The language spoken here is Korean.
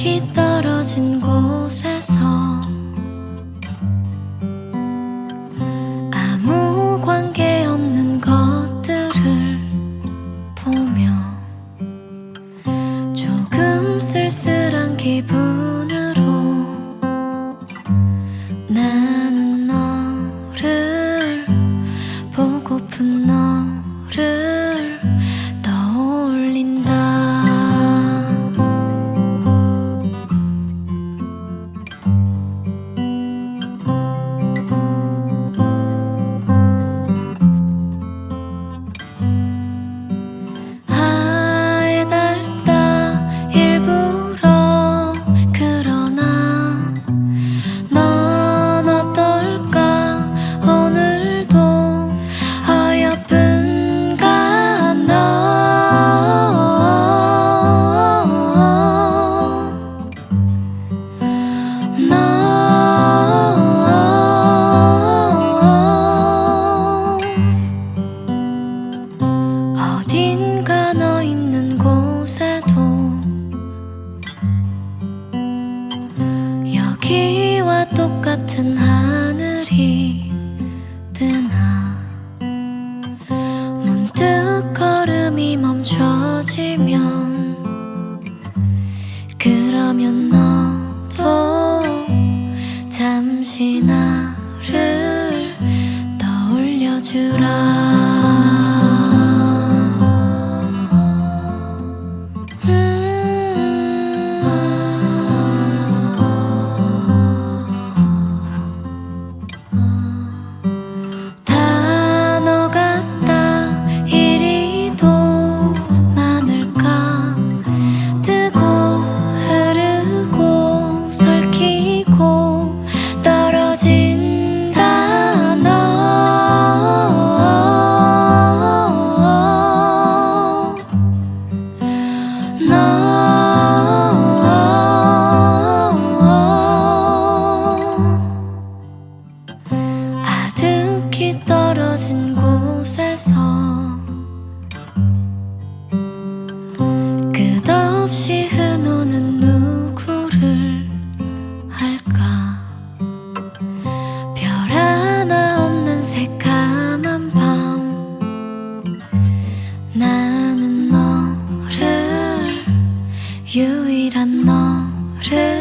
가득히 떨어진 곳에서 아무 관계 없는 것들을 보며 조금 쓸쓸한 기분 똑같은 하늘이 뜨나? 문득 걸음이 멈춰지면 그러면 너도 잠시 나를 떠올려주라 떨어진 곳에서 끝없이 흐노는 누구를 할까? 별 하나 없는 새까만 밤 나는 너를 유일한 너를